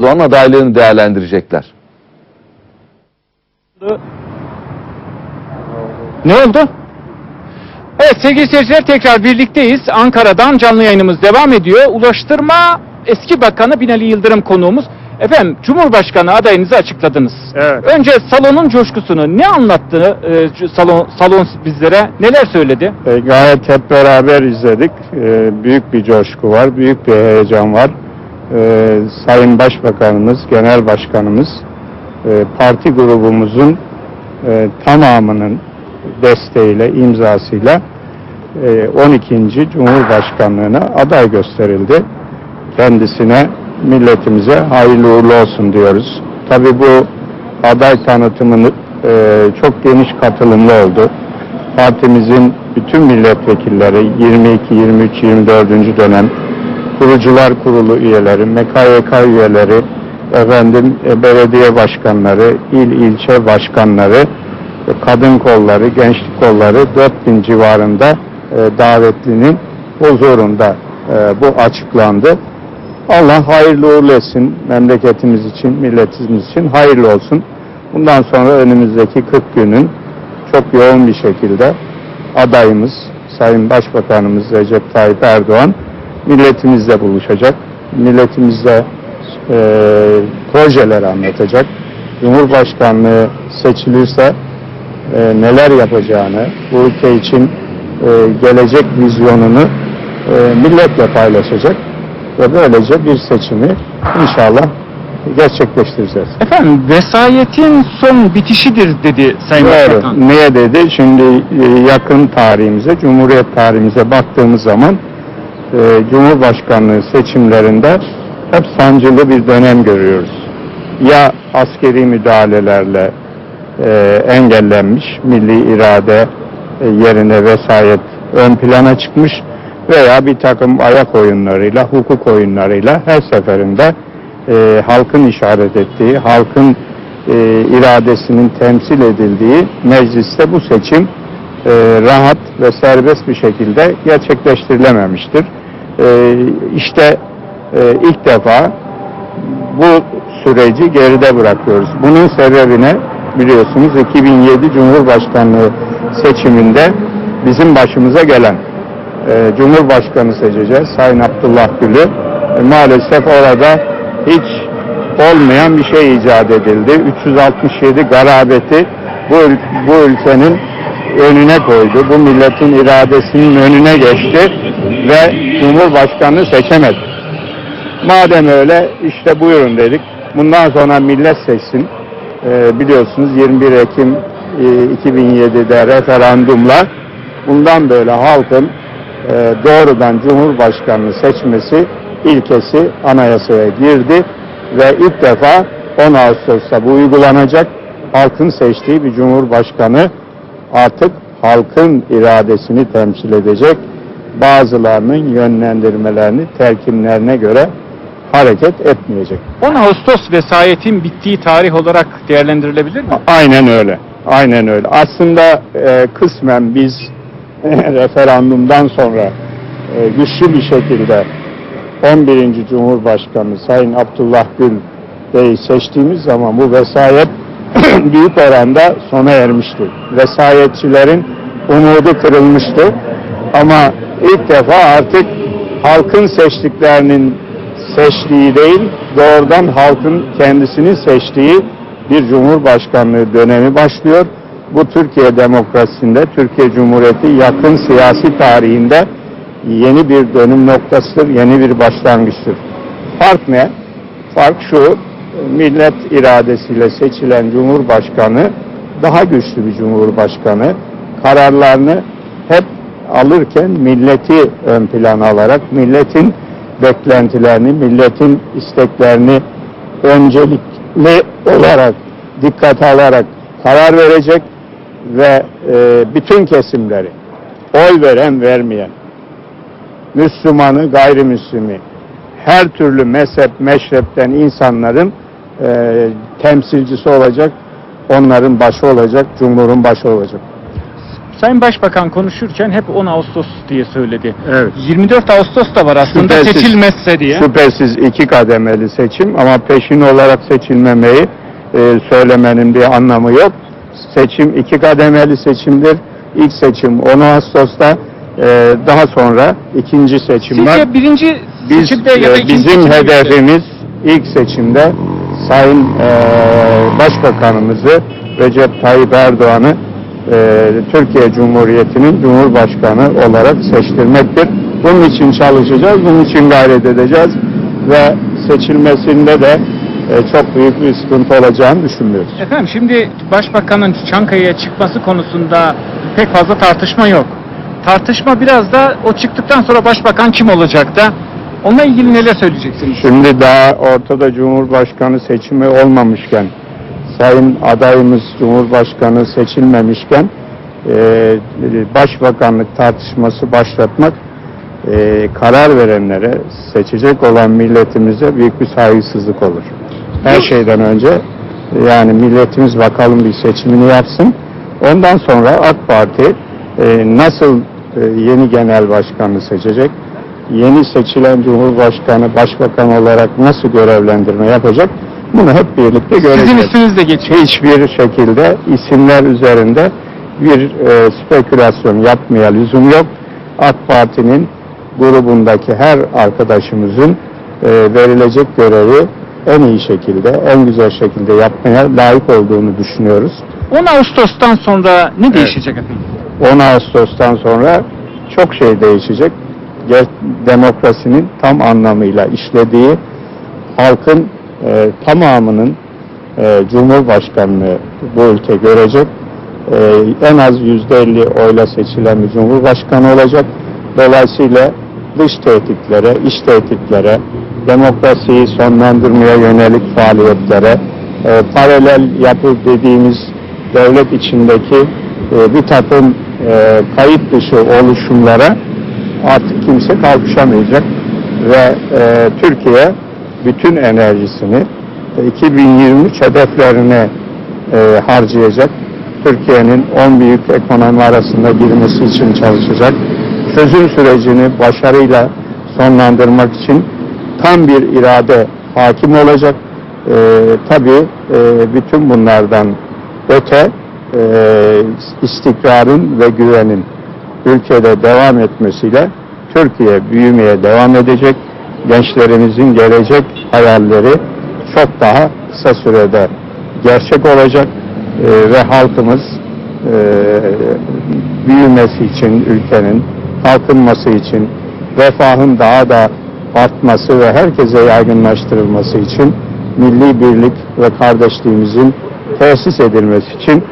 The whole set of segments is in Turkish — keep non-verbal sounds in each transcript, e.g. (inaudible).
Erdoğan adaylığını değerlendirecekler. Ne oldu? Evet sevgili seyirciler tekrar birlikteyiz. Ankara'dan canlı yayınımız devam ediyor. Ulaştırma eski bakanı Binali Yıldırım konuğumuz. Efendim Cumhurbaşkanı adayınızı açıkladınız. Evet. Önce salonun coşkusunu ne anlattı e, salon, salon bizlere? Neler söyledi? E, gayet hep beraber izledik. E, büyük bir coşku var, büyük bir heyecan var. E, Sayın Başbakanımız, Genel Başkanımız, e, parti grubumuzun e, tamamının desteğiyle, imzasıyla e, 12. Cumhurbaşkanlığına aday gösterildi. Kendisine, milletimize hayırlı uğurlu olsun diyoruz. Tabii bu aday tanıtımını e, çok geniş katılımlı oldu. Partimizin bütün milletvekilleri 22, 23, 24. dönem kurucular kurulu üyeleri, MKYK üyeleri, efendim e, belediye başkanları, il ilçe başkanları, e, kadın kolları, gençlik kolları 4000 civarında e, davetlinin huzurunda bu açıklandı. Allah hayırlı uğurlu etsin memleketimiz için, milletimiz için hayırlı olsun. Bundan sonra önümüzdeki 40 günün çok yoğun bir şekilde adayımız Sayın Başbakanımız Recep Tayyip Erdoğan milletimizle buluşacak. Milletimizle e, projeler anlatacak. Cumhurbaşkanlığı seçilirse e, neler yapacağını, bu ülke için e, gelecek vizyonunu e, milletle paylaşacak ve böylece bir seçimi inşallah gerçekleştireceğiz. Efendim vesayetin son bitişidir dedi Sayın Başbakan. Doğru. Niye dedi? Şimdi e, yakın tarihimize, Cumhuriyet tarihimize baktığımız zaman e, Cumhurbaşkanlığı seçimlerinde hep sancılı bir dönem görüyoruz. Ya askeri müdahalelerle e, engellenmiş, milli irade e, yerine vesayet ön plana çıkmış veya bir takım ayak oyunlarıyla, hukuk oyunlarıyla her seferinde e, halkın işaret ettiği, halkın e, iradesinin temsil edildiği mecliste bu seçim e, rahat ve serbest bir şekilde gerçekleştirilememiştir. E, işte e, ilk defa bu süreci geride bırakıyoruz. Bunun sebebine biliyorsunuz 2007 Cumhurbaşkanlığı seçiminde bizim başımıza gelen e, Cumhurbaşkanı seçeceğiz Sayın Abdullah Gül'ü. E, maalesef orada hiç olmayan bir şey icat edildi. 367 garabeti bu, bu ülkenin önüne koydu. Bu milletin iradesinin önüne geçti ve Cumhurbaşkanı seçemedi. Madem öyle işte buyurun dedik. Bundan sonra millet seçsin. Ee, biliyorsunuz 21 Ekim e, 2007'de referandumla bundan böyle halkın e, doğrudan Cumhurbaşkanını seçmesi ilkesi anayasaya girdi ve ilk defa 10 Ağustos'ta bu uygulanacak. Halkın seçtiği bir Cumhurbaşkanı artık halkın iradesini temsil edecek. Bazılarının yönlendirmelerini, telkinlerine göre hareket etmeyecek. 10 Ağustos vesayetin bittiği tarih olarak değerlendirilebilir mi? Aynen öyle. Aynen öyle. Aslında e, kısmen biz (laughs) referandumdan sonra e, güçlü bir şekilde 11. Cumhurbaşkanı Sayın Abdullah Gül Bey'i seçtiğimiz zaman bu vesayet (clears throat) büyük oranda sona ermişti. Vesayetçilerin umudu kırılmıştı. Ama ilk defa artık halkın seçtiklerinin seçtiği değil, doğrudan halkın kendisinin seçtiği bir cumhurbaşkanlığı dönemi başlıyor. Bu Türkiye demokrasisinde, Türkiye Cumhuriyeti yakın siyasi tarihinde yeni bir dönüm noktasıdır, yeni bir başlangıçtır. Fark ne? Fark şu, millet iradesiyle seçilen cumhurbaşkanı daha güçlü bir cumhurbaşkanı. Kararlarını hep alırken milleti ön plana alarak, milletin beklentilerini, milletin isteklerini öncelikli olarak dikkate alarak karar verecek ve e, bütün kesimleri oy veren vermeyen Müslümanı gayrimüslimi her türlü mezhep meşrepten insanların e, temsilcisi olacak onların başı olacak cumhurun başı olacak. Sayın Başbakan konuşurken hep 10 Ağustos diye söyledi. Evet. 24 Ağustos da var aslında Şüphesiz. seçilmezse diye. Şüphesiz iki kademeli seçim ama peşin olarak seçilmemeyi e, söylemenin bir anlamı yok. Seçim iki kademeli seçimdir. İlk seçim 10 Ağustos'ta, e, daha sonra ikinci seçim var. Sizce birinci Biz seçimde ya da e, ikinci bizim seçimde hedefimiz ilk seçimde Sayın e, Başbakanımızı Recep Tayyip Erdoğan'ı e, Türkiye Cumhuriyeti'nin Cumhurbaşkanı olarak seçtirmektir. Bunun için çalışacağız, bunun için gayret edeceğiz ve seçilmesinde de e, çok büyük bir sıkıntı olacağını düşünmüyoruz. Efendim şimdi Başbakanın Çankaya'ya çıkması konusunda pek fazla tartışma yok. Tartışma biraz da o çıktıktan sonra Başbakan kim olacak da onunla ilgili neler söyleyeceksiniz? Şimdi daha ortada Cumhurbaşkanı seçimi olmamışken, Sayın adayımız Cumhurbaşkanı seçilmemişken e, Başbakanlık tartışması başlatmak e, karar verenlere, seçecek olan milletimize büyük bir saygısızlık olur. Her şeyden önce yani milletimiz bakalım bir seçimini yapsın. Ondan sonra AK Parti e, nasıl e, yeni genel başkanı seçecek, yeni seçilen Cumhurbaşkanı başbakan olarak nasıl görevlendirme yapacak bunu hep birlikte göreceğiz. Sizin isminiz de geçiyor. Hiçbir şekilde isimler üzerinde bir e, spekülasyon yapmaya lüzum yok. AK Parti'nin grubundaki her arkadaşımızın e, verilecek görevi en iyi şekilde, en güzel şekilde yapmaya layık olduğunu düşünüyoruz. 10 Ağustos'tan sonra ne değişecek efendim? 10 Ağustos'tan sonra çok şey değişecek. Ger- Demokrasinin tam anlamıyla işlediği, halkın e, tamamının e, Cumhurbaşkanlığı bu ülke görecek. E, en az %50 oyla seçilen bir Cumhurbaşkanı olacak. Dolayısıyla dış tehditlere, iç tehditlere, demokrasiyi sonlandırmaya yönelik faaliyetlere, e, paralel yapı dediğimiz devlet içindeki e, bir takım e, kayıt dışı oluşumlara artık kimse kalkışamayacak ve e, Türkiye bütün enerjisini e, 2023 hedeflerine e, harcayacak. Türkiye'nin 10 büyük ekonomi arasında girmesi için çalışacak. Çözüm sürecini başarıyla sonlandırmak için tam bir irade hakim olacak. E, tabii e, bütün bunlardan öte e, istikrarın ve güvenin ülkede devam etmesiyle Türkiye büyümeye devam edecek. Gençlerimizin gelecek hayalleri çok daha kısa sürede gerçek olacak E, ve halkımız e, büyümesi için ülkenin kalkınması için refahın daha da artması ve herkese yaygınlaştırılması için milli birlik ve kardeşliğimizin tesis edilmesi için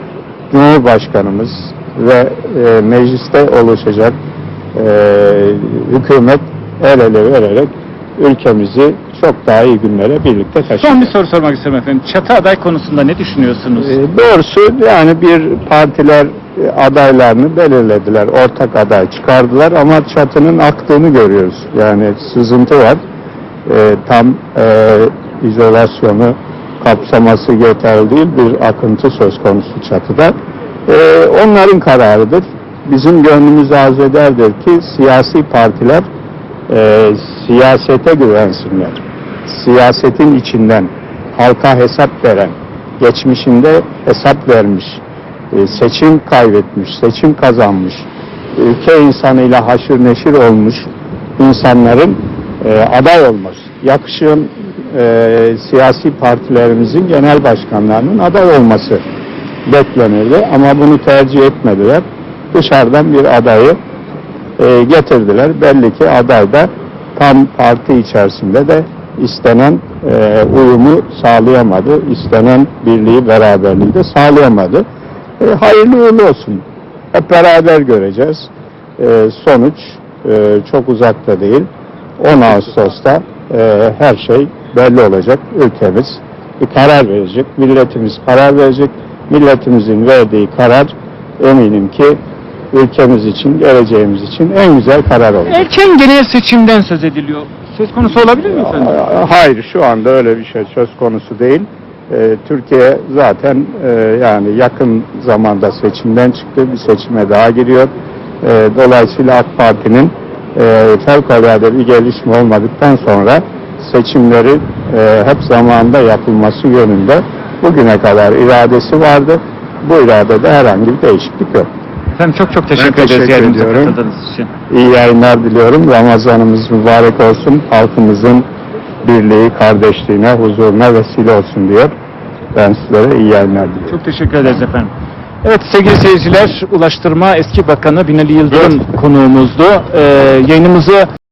Cumhurbaşkanımız ve e, mecliste oluşacak e, hükümet el ele vererek ülkemizi çok daha iyi günlere birlikte Son taşıyacak. bir soru sormak istiyorum efendim. Çatı aday konusunda ne düşünüyorsunuz? E, doğrusu yani bir partiler e, adaylarını belirlediler. Ortak aday çıkardılar ama çatının aktığını görüyoruz. Yani sızıntı var. E, tam e, izolasyonu kapsaması yeterli değil. Bir akıntı söz konusu çatıda. E, onların kararıdır. Bizim gönlümüz arzu ederdir ki siyasi partiler e, siyasete güvensinler. Siyasetin içinden halka hesap veren, geçmişinde hesap vermiş, e, seçim kaybetmiş, seçim kazanmış, ülke insanıyla haşır neşir olmuş insanların e, aday olması. Yakışığın e, siyasi partilerimizin genel başkanlarının aday olması beklenirdi ama bunu tercih etmediler. Dışarıdan bir adayı getirdiler. Belli ki aday da tam parti içerisinde de istenen e, uyumu sağlayamadı. istenen birliği, beraberliği de sağlayamadı. E, hayırlı uğurlu olsun. Hep beraber göreceğiz. E, sonuç e, çok uzakta değil. 10 Ağustos'ta e, her şey belli olacak. Ülkemiz bir karar verecek. Milletimiz karar verecek. Milletimizin verdiği karar eminim ki ülkemiz için, geleceğimiz için en güzel karar olacak. Erken genel seçimden söz ediliyor. Söz konusu olabilir mi efendim? Hayır şu anda öyle bir şey söz konusu değil. E, Türkiye zaten e, yani yakın zamanda seçimden çıktı. Bir seçime daha giriyor. E, dolayısıyla AK Parti'nin e, fevkalade bir gelişme olmadıktan sonra seçimleri e, hep zamanında yapılması yönünde bugüne kadar iradesi vardı. Bu iradede herhangi bir değişiklik yok. Efendim çok çok teşekkür, teşekkür ederiz ediyorum. için. İyi yayınlar diliyorum. Ramazanımız mübarek olsun. Halkımızın birliği, kardeşliğine, huzuruna vesile olsun diyor. Ben sizlere iyi yayınlar diliyorum. Çok teşekkür ederiz efendim. Evet sevgili seyirciler, Ulaştırma Eski Bakanı Binali Yıldırım konuğumuzdu. Ee, yayınımızı